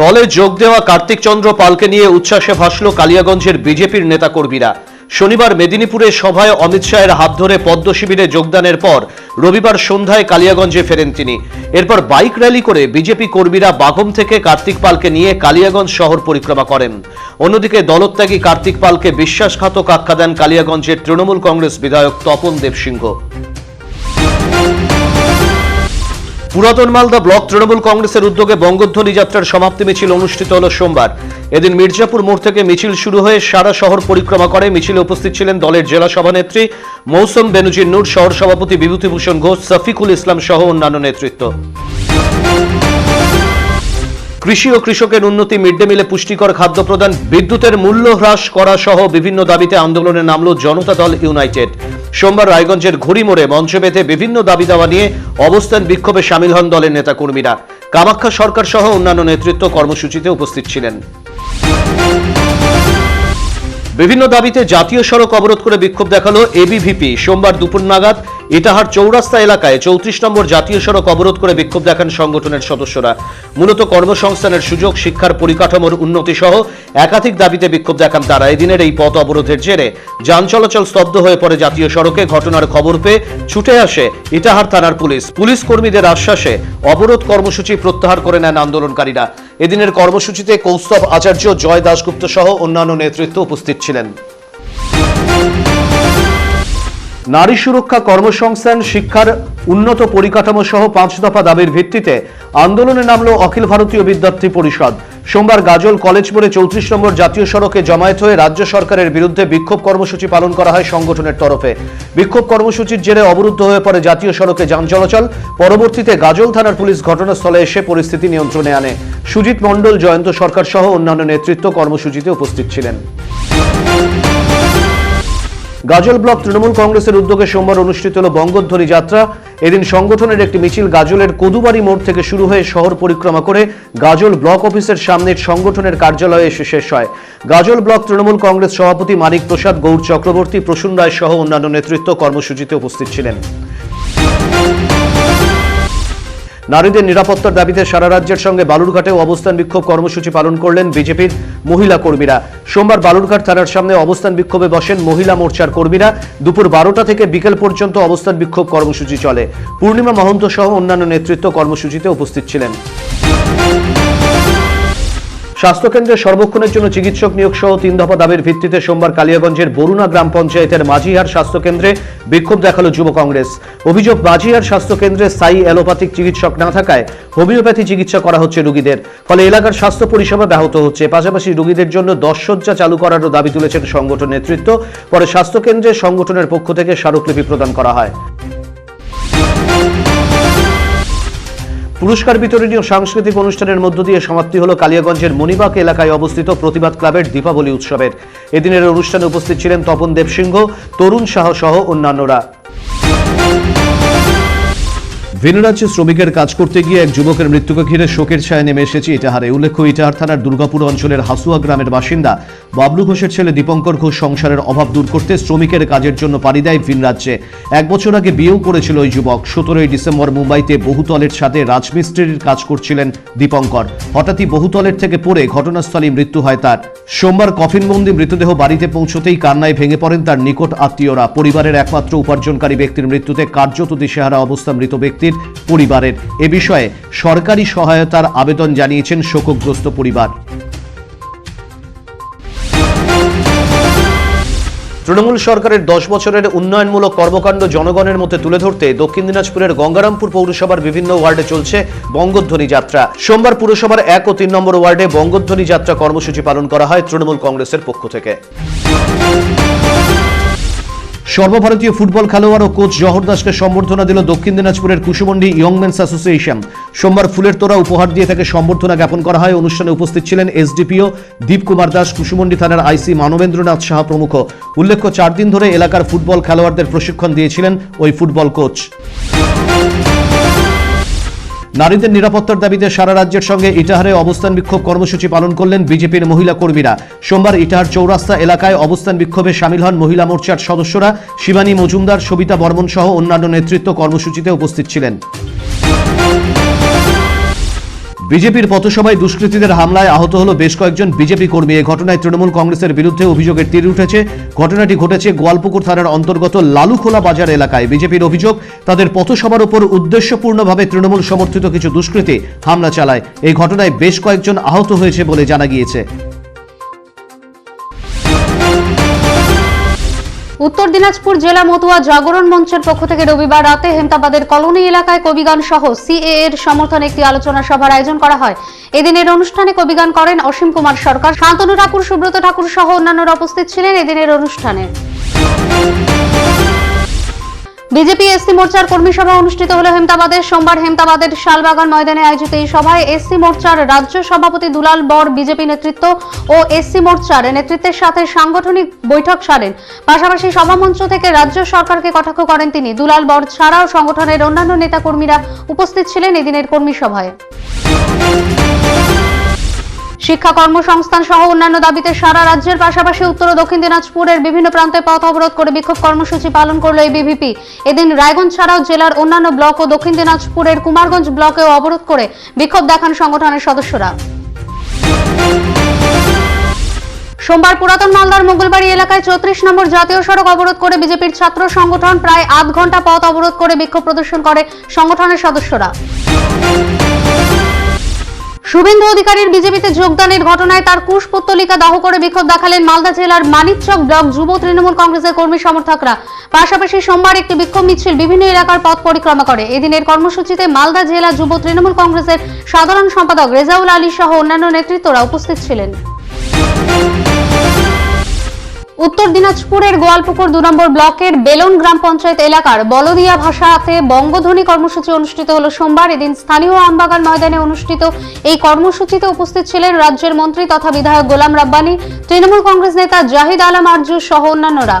দলে যোগ দেওয়া কার্তিক চন্দ্র পালকে নিয়ে উচ্ছ্বাসে ভাসল কালিয়াগঞ্জের বিজেপির নেতাকর্মীরা। শনিবার মেদিনীপুরে সভায় অমিত শাহের হাত ধরে পদ্ম শিবিরে যোগদানের পর রবিবার সন্ধ্যায় কালিয়াগঞ্জে ফেরেন তিনি। এরপর বাইক র্যালি করে বিজেপি কর্মীরা বাগম থেকে কার্তিক পালকে নিয়ে কালিয়াগঞ্জ শহর পরিক্রমা করেন। অন্যদিকে দলত্যাগী কার্তিক পালকে বিশ্বাসঘাতক আখ্যা দেন কালিয়াগঞ্জের তৃণমূল কংগ্রেস বিধায়ক তপন দেবসিংহ। পুরাতন মালদা ব্লক তৃণমূল কংগ্রেসের উদ্যোগে বঙ্গধ্বনি যাত্রার সমাপ্তি মিছিল অনুষ্ঠিত হল সোমবার। এদিন মির্জাপুর মোড় থেকে মিছিল শুরু হয়ে সারা শহর পরিক্রমা করে। মিছিলে উপস্থিত ছিলেন দলের জেলা সভানেত্রী মৌসুম বেনুজির নূর, শহর সভাপতি বিভূতিভূষণ ঘোষ সফিকুল ইসলাম সহ অন্যান্য নেতৃত্ব। কৃষি ও কৃষকের উন্নতি মিড ডে মিলে পুষ্টিকর খাদ্য প্রদান, বিদ্যুতের মূল্য হ্রাস করা সহ বিভিন্ন দাবিতে আন্দোলনে নামল জনতা দল ইউনাইটেড। সোমবার রায়গঞ্জের ঘুড়িমোড়ে মঞ্চ বেঁধে বিভিন্ন দাবি দাওয়া নিয়ে অবস্থান বিক্ষোভে সামিল হন দলের নেতাকর্মীরা। কামাখ্যা সরকার সহ অন্যান্য নেতৃত্ব কর্মসূচিতে উপস্থিত ছিলেন। বিভিন্ন দাবিতে জাতীয় সড়ক অবরোধ করে বিক্ষোভ দেখাল এবিভিপি সোমবার দুপুর নাগাদ ইটাহার চৌরাস্তা এলাকায় চৌত্রিশ নম্বর জাতীয় সড়ক অবরোধ করে বিক্ষোভ দেখান সংগঠনের সদস্যরা। মূলত কর্মসংস্থানের সুযোগ, শিক্ষার পরিকাঠামোর উন্নতি সহ একাধিক দাবিতে বিক্ষোভ দেখান তারা। এদিনের এই পথ অবরোধের জেরে যান চলাচল স্তব্ধ হয়ে পড়ে জাতীয় সড়কে ঘটনার খবর পেয়ে ছুটে আসে ইটাহার থানার পুলিশ। পুলিশ কর্মীদের আশ্বাসে অবরোধ কর্মসূচি প্রত্যাহার করে নেন আন্দোলনকারীরা। এদিনের কর্মসূচিতে কৌস্তব আচার্য জয় দাশগুপ্ত সহ অন্যান্য নেতৃত্ব উপস্থিত ছিলেন। নারী সুরক্ষা কর্মসংস্থান, শিক্ষার উন্নত পরিকাঠামো সহ পাঁচ দফা দাবির ভিত্তিতে আন্দোলনে নামল অখিল ভারতীয় বিদ্যার্থী পরিষদ। সোমবার গাজল কলেজ মোড়ে চৌত্রিশ নম্বর জাতীয় সড়কে জমায়েত হয়ে রাজ্য সরকারের বিরুদ্ধে বিক্ষোভ কর্মসূচি পালন করা হয় সংগঠনের তরফে। বিক্ষোভ কর্মসূচির জেরে অবরুদ্ধ হয়ে পড়ে জাতীয় সড়কে যান চলাচল। পরবর্তীতে গাজল থানার পুলিশ ঘটনাস্থলে এসে পরিস্থিতি নিয়ন্ত্রণে আনে। সুজিত মণ্ডল, জয়ন্ত সরকার সহ অন্যান্য নেতৃত্ব কর্মসূচিতে উপস্থিত ছিলেন। গাজল ব্লক তৃণমূল কংগ্রেসের উদ্যোগে সোমবার অনুষ্ঠিত হল বঙ্গধ্বনি যাত্রা। এদিন সংগঠনের একটি মিছিল গাজলের কদুবাড়ি মোড় থেকে শুরু হয়ে শহর পরিক্রমা করে গাজল ব্লক অফিসের সামনে সংগঠনের কার্যালয়ে এসে শেষ হয়। গাজল ব্লক তৃণমূল কংগ্রেস সভাপতি মানিক প্রসাদ, গৌর চক্রবর্তী, প্রসূন রায় সহ অন্যান্য নেতৃত্ব কর্মসূচিতে উপস্থিত ছিলেন। নারীদের নিরাপত্তার দাবিতে সারা রাজ্যের সঙ্গে বালুরঘাটেও অবস্থান বিক্ষোভ কর্মসূচি পালন করলেন বিজেপির মহিলা কর্মীরা। সোমবার বালুরঘাট থানার সামনে অবস্থান বিক্ষোভে বসেন মহিলা মোর্চার কর্মীরা। দুপুর বারোটা থেকে বিকেল পর্যন্ত অবস্থান বিক্ষোভ কর্মসূচি চলে। পূর্ণিমা মহন্ত সহ অন্যান্য নেতৃত্ব কর্মসূচিতে উপস্থিত ছিলেন। স্বাস্থ্যকেন্দ্রে সর্বক্ষণের জন্য চিকিৎসক নিয়োগ সহ তিন দফা দাবির ভিত্তিতে সোমবার কালিয়াগঞ্জের বরুণা গ্রাম পঞ্চায়েতের মাঝিহার স্বাস্থ্যকেন্দ্রে বিক্ষোভ দেখাল যুব কংগ্রেস। অভিযোগ মাঝিহার স্বাস্থ্যকেন্দ্রে স্থায়ী অ্যালোপ্যাথিক চিকিৎসক না থাকায় হোমিওপ্যাথি চিকিৎসা করা হচ্ছে রোগীদের। ফলে এলাকার স্বাস্থ্য পরিষেবা ব্যাহত হচ্ছে। পাশাপাশি রোগীদের জন্য দশ শয্যা চালু করারও দাবি তুলেছেন সংগঠন নেতৃত্ব। পরে স্বাস্থ্যকেন্দ্রে সংগঠনের পক্ষ থেকে স্মারকলিপি প্রদান করা হয়। পুরস্কার বিতরণী ও সাংস্কৃতিক অনুষ্ঠানের মধ্য দিয়ে সমাপ্তি হল কালিয়াগঞ্জের মণিবাগ এলাকায় অবস্থিত প্রতিবাদ ক্লাবের দীপাবলি উৎসবের। এদিনের অনুষ্ঠানে উপস্থিত ছিলেন তপন দেবসিংহ তরুণ শাহ সহ অন্যান্যরা। ভিনরাজ্যে শ্রমিকের কাজ করতে গিয়ে এক যুবকের মৃত্যুকে ঘিরে শোকের ছায়া নেমে এসেছে ইটাহারে। উল্লেখ্য, ইটাহার থানার দুর্গাপুর অঞ্চলের হাসুয়া গ্রামের বাসিন্দা বাবলু ঘোষের ছেলে দীপঙ্কর ঘোষ সংসারের অভাব দূর করতে শ্রমিকের কাজের জন্য পাড়ি দেয় ভিনরাজ্যে। এক বছর আগে বিয়েও করেছিল ওই যুবক। সতেরোই ডিসেম্বর মুম্বাইতে বহুতলের সাথে রাজমিস্ত্রির কাজ করছিলেন দীপঙ্কর। হঠাৎই বহুতলের থেকে পড়ে ঘটনাস্থলে মৃত্যু হয় তার। সোমবার কফিনবন্দি মৃতদেহ বাড়িতে পৌঁছতেই কান্নায় ভেঙে পড়েন তার নিকট আত্মীয়রা। পরিবারের একমাত্র উপার্জনকারী ব্যক্তির মৃত্যুতে কার্যত দিশেহারা অবস্থা মৃত ব্যক্তির পরিবারের। এ বিষয়ে সরকারি সহায়তার আবেদন জানিয়েছেন শোকগ্রস্ত পরিবার। তৃণমূল সরকারের দশ বছরের উন্নয়নমূলক কর্মকাণ্ড জনগণের মধ্যে তুলে ধরতে দক্ষিণ দিনাজপুরের গঙ্গারামপুর পৌরসভার বিভিন্ন ওয়ার্ডে চলছে বঙ্গধ্বনি যাত্রা। সোমবার পুরসভার এক ও তিন নম্বর ওয়ার্ডে বঙ্গধ্বনি যাত্রা কর্মসূচি পালন করা হয় তৃণমূল কংগ্রেসের পক্ষ থেকে। সর্বভারতীয় ফুটবল খেলোয়াড় ও কোচ জহর দাসকে সম্বর্ধনা দিল দক্ষিণ দিনাজপুরের কুশুমন্ডি ইয়ংম্যানস অ্যাসোসিয়েশন। সোমবার ফুলের তোরা উপহার দিয়ে তাকে সম্বর্ধনা জ্ঞাপন করা হয়। অনুষ্ঠানে উপস্থিত ছিলেন এসডিপিও দীপ কুমার দাস, কুশুমন্ডি থানার আইসি মানবেন্দ্রনাথ সাহা প্রমুখ। উল্লেখ্য, চার দিন ধরে এলাকার ফুটবল খেলোয়াড়দের প্রশিক্ষণ দিয়েছিলেন ওই ফুটবল কোচ। নারীদের নিরাপত্তার দাবিতে সারা রাজ্যের সঙ্গে ইটাহারে অবস্থান বিক্ষোভ কর্মসূচি পালন করলেন বিজেপির মহিলা কর্মীরা। সোমবার ইটাহার চৌরাস্তা এলাকায় অবস্থান বিক্ষোভে সামিল হন মহিলা মোর্চার সদস্যরা। শিবানী মজুমদার, সবিতা বর্মন সহ অন্যান্য নেতৃত্ব কর্মসূচিতে উপস্থিত ছিলেন। বিজেপির পথসভায় দুষ্কৃতীদের হামলায় আহত হল বেশ কয়েকজন বিজেপি কর্মী। এই ঘটনায় তৃণমূল কংগ্রেসের বিরুদ্ধে অভিযোগের তীর উঠেছে। ঘটনাটি ঘটেছে গোয়ালপুকুর থানার অন্তর্গত লালুখোলা বাজার এলাকায়। বিজেপির অভিযোগ, তাদের পথসভার উপর উদ্দেশ্যপূর্ণভাবে তৃণমূল সমর্থিত কিছু দুষ্কৃতী হামলা চালায়। এই ঘটনায় বেশ কয়েকজন আহত হয়েছে বলে জানা গিয়েছে। উত্তর দিনাজপুর জেলা মতুয়া জাগরণ মঞ্চের পক্ষ থেকে রবিবার রাতে হেমতাবাদের কলোনি এলাকায় কবিগান সহ সিএ এর সমর্থনে একটি আলোচনা সভার আয়োজন করা হয়। এদিনের অনুষ্ঠানে কবিগান করেন অসীম কুমার সরকার। শান্তনু ঠাকুর, সুব্রত ঠাকুর সহ অন্যান্যরা উপস্থিত ছিলেন এদিনের অনুষ্ঠানে। বিজেপি এসসি মোর্চার কর্মী সভা অনুষ্ঠিত হলো হেমতাবাদের সোমবার হেমতাবাদের শালবাগান ময়দানে আয়োজিত এই সভায় এসসি মোর্চার রাজ্য সভাপতি দুলাল বর, বিজেপি নেতৃত্ব ও এসসি মোর্চার নেতৃত্বের সাথে সাংগঠনিক বৈঠক সারেন। পাশাপাশি সভামঞ্চ থেকে রাজ্য সরকারকে কটাক্ষ করেন তিনি। দুলাল বর ছাড়াও সংগঠনের অন্যান্য নেতাকর্মীরা উপস্থিত ছিলেন এদিনের কর্মী সভায়। শিক্ষা কর্মসংস্থান সহ অন্যান্য দাবিতে সারা রাজ্যের পাশাপাশি উত্তর ও দক্ষিণ দিনাজপুরের বিভিন্ন প্রান্তে পথ অবরোধ করে বিক্ষোভ কর্মসূচি পালন করল এই বিভিপি এদিন রায়গঞ্জ ছাড়াও জেলার অন্যান্য ব্লক ও দক্ষিণ দিনাজপুরের কুমারগঞ্জ ব্লকেও অবরোধ করে বিক্ষোভ দেখান সংগঠনের সদস্যরা। সোমবার পুরাতন মালদার মঙ্গলবাড়ি এলাকায় চৌত্রিশ নম্বর জাতীয় সড়ক অবরোধ করে বিজেপির ছাত্র সংগঠন প্রায় আধ ঘণ্টা পথ অবরোধ করে বিক্ষোভ প্রদর্শন করে সংগঠনের সদস্যরা। শুভেন্দু অধিকারীর বিজেপিতে যোগদানের ঘটনায় তার কুশপুত্তলিকা দাহ করে বিক্ষোভ দেখালেন মালদা জেলার মানিকচক ব্লক যুব তৃণমূল কংগ্রেসের কর্মী সমর্থকরা। পাশাপাশি সোমবার একটি বিক্ষোভ মিছিল বিভিন্ন এলাকার পথ পরিক্রমা করে। এদিনের কর্মসূচিতে মালদা জেলা যুব তৃণমূল কংগ্রেসের সাধারণ সম্পাদক রেজাউল আলী সহ অন্যান্য নেতৃত্বরা উপস্থিত ছিলেন। উত্তর দিনাজপুরের গোয়ালপুকুর দু নম্বর ব্লকের বেলন গ্রাম পঞ্চায়েত এলাকার বলদিয়া ভাষাতে বঙ্গধ্বনি কর্মসূচি অনুষ্ঠিত হল সোমবার। এদিন স্থানীয় আমবাগান ময়দানে অনুষ্ঠিত এই কর্মসূচিতে উপস্থিত ছিলেন রাজ্যের মন্ত্রী তথা বিধায়ক গোলাম রাব্বানি, তৃণমূল কংগ্রেস নেতা জাহিদ আলম আরজু সহ অন্যান্যরা।